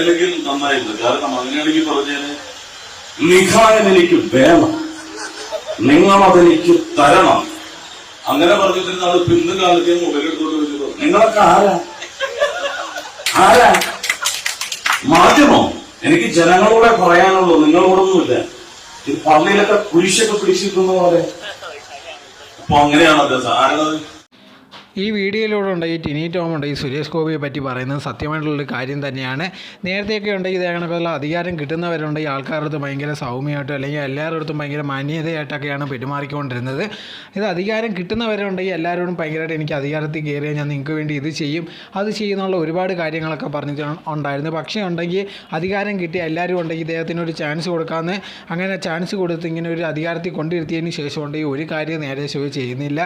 ഉണ്ടായില്ലെങ്കിൽ നന്നായിരുന്നു കാരണം അങ്ങനെയാണെങ്കിൽ പറഞ്ഞേ നിഖായൻ എനിക്ക് വേണം. നിങ്ങളതെനിക്ക് തരണം. അങ്ങനെ പറഞ്ഞിരുന്ന ആൾ പിന്ന് കാലത്തെ മൊബൈൽ വെച്ചത് നിങ്ങളൊക്കെ ആരാ? ആരാ? മാധ്യമോ. എനിക്ക് ജനങ്ങളോടെ പറയാനുള്ളൂ നിങ്ങളോടൊന്നുമില്ല. ഈ പള്ളിയിലൊക്കെ കുരിശൊക്കെ പിടിച്ചിരിക്കുന്ന പോലെ. അപ്പൊ അങ്ങനെയാണ് അദ്ദേഹം ആരാണത്? ഈ വീഡിയോയിലൂടെ ഉണ്ട് ഈ ടിനി ടോം ഉണ്ട് ഈ സുരേഷ് ഗോപിയെ പറ്റി പറയുന്നത് സത്യമായിട്ടുള്ളൊരു കാര്യം തന്നെയാണ്. നേരത്തെയൊക്കെ ഉണ്ട് ഇത് കണക്കുള്ള അധികാരം കിട്ടുന്നവരുണ്ട്. ഈ ആൾക്കാരുടെ അടുത്ത് ഭയങ്കര സൗമ്യമായിട്ടും അല്ലെങ്കിൽ എല്ലാവരുടെ അടുത്തും ഭയങ്കര മാന്യതയായിട്ടൊക്കെയാണ് പെരുമാറിക്കൊണ്ടിരുന്നത്. ഇത് അധികാരം കിട്ടുന്നവരുണ്ടെങ്കിൽ എല്ലാവരോടും ഭയങ്കരമായിട്ട് എനിക്ക് അധികാരത്തിൽ കയറിയാൽ ഞാൻ നിങ്ങൾക്ക് വേണ്ടി ഇത് ചെയ്യും. അത് ചെയ്യുന്നുള്ള ഒരുപാട് കാര്യങ്ങളൊക്കെ പറഞ്ഞിട്ട് ഉണ്ടായിരുന്നു. പക്ഷേ ഉണ്ടെങ്കിൽ അധികാരം കിട്ടിയ എല്ലാവരും ഉണ്ടെങ്കിൽ ഇദ്ദേഹത്തിന് ഒരു ചാൻസ് കൊടുക്കാമെന്ന് അങ്ങനെ ചാൻസ് കൊടുത്ത് ഇങ്ങനെ ഒരു അധികാരത്തിൽ കൊണ്ടിരുത്തിയതിന് ശേഷം ഉണ്ടെങ്കിൽ ഒരു കാര്യം നേരെ ചെയ്യുന്നില്ല.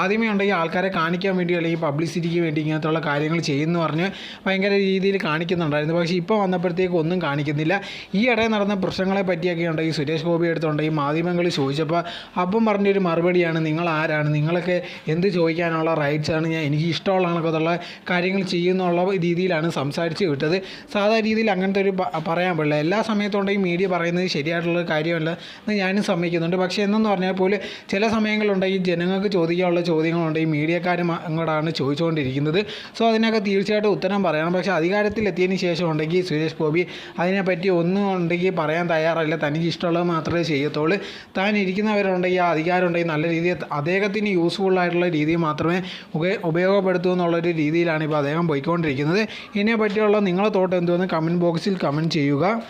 ആദ്യമേ ഉണ്ടെങ്കിൽ ആൾക്കാരെ കാണിക്കാൻ വേണ്ടി അല്ലെങ്കിൽ പബ്ലിസിറ്റിക്ക് വേണ്ടി ഇങ്ങനത്തുള്ള കാര്യങ്ങൾ ചെയ്യുമെന്ന് പറഞ്ഞ് ഭയങ്കര രീതിയിൽ കാണിക്കുന്നുണ്ടായിരുന്നു. പക്ഷേ ഇപ്പോൾ വന്നപ്പോഴത്തേക്ക് ഒന്നും കാണിക്കുന്നില്ല. ഈ ഇടയിൽ നടന്ന പ്രശ്നങ്ങളെ പറ്റിയൊക്കെ ഉണ്ടെങ്കിൽ സുരേഷ് ഗോപി എടുത്തുണ്ടെങ്കിൽ മാധ്യമങ്ങളിൽ ചോദിച്ചപ്പോൾ അപ്പം പറഞ്ഞൊരു മറുപടിയാണ് നിങ്ങൾ ആരാണ്? നിങ്ങളൊക്കെ എന്ത് ചോദിക്കാനുള്ള റൈറ്റ്സ് ആണ്? ഞാൻ എനിക്ക് ഇഷ്ടമുള്ള കണക്കത്തുള്ള കാര്യങ്ങൾ ചെയ്യുന്നുള്ള രീതിയിലാണ് സംസാരിച്ച് വിട്ടത്. സാധാരണ രീതിയിൽ അങ്ങനത്തെ ഒരു പറയാൻ പാടില്ല. എല്ലാ സമയത്തുണ്ടെങ്കിൽ മീഡിയ പറയുന്നത് ശരിയായിട്ടുള്ള കാര്യമല്ല എന്ന് ഞാനും സമ്മതിക്കുന്നുണ്ട്. പക്ഷേ എന്നെന്ന് പറഞ്ഞാൽ പോലും ചില സമയങ്ങളുണ്ടെങ്കിൽ ജനങ്ങൾക്ക് ചോദിക്കാനുള്ള ചോദ്യങ്ങളുണ്ടെങ്കിൽ മീഡിയക്കാരും അങ്ങോട്ടാണ് ചോദിച്ചുകൊണ്ടിരിക്കുന്നത്. സോ അതിനൊക്കെ തീർച്ചയായിട്ടും ഉത്തരം പറയണം. പക്ഷേ അധികാരത്തിൽ അധികാരത്തിലെത്തിയതിന് ശേഷം ഉണ്ടെങ്കിൽ സുരേഷ് ഗോപി അതിനെപ്പറ്റി ഒന്നും ഉണ്ടെങ്കിൽ പറയാൻ തയ്യാറല്ല. തനിക്ക് ഇഷ്ടമുള്ളത് മാത്രമേ ചെയ്യത്തുള്ളൂ. താൻ ഇരിക്കുന്നവരുണ്ടെങ്കിൽ ആ അധികാരം ഉണ്ടെങ്കിൽ നല്ല രീതിയിൽ അദ്ദേഹത്തിന് ആയിട്ടുള്ള രീതിയിൽ മാത്രമേ ഉപ- ഉപയോഗപ്പെടുത്തൂ എന്നുള്ളൊരു രീതിയിലാണ് ഇപ്പോൾ അദ്ദേഹം പോയിക്കൊണ്ടിരിക്കുന്നത്. ഇതിനെ പറ്റിയുള്ള നിങ്ങളെ തോട്ട് എന്തുവെന്ന് കമന്റ് ബോക്സിൽ കമന്റ് ചെയ്യുക.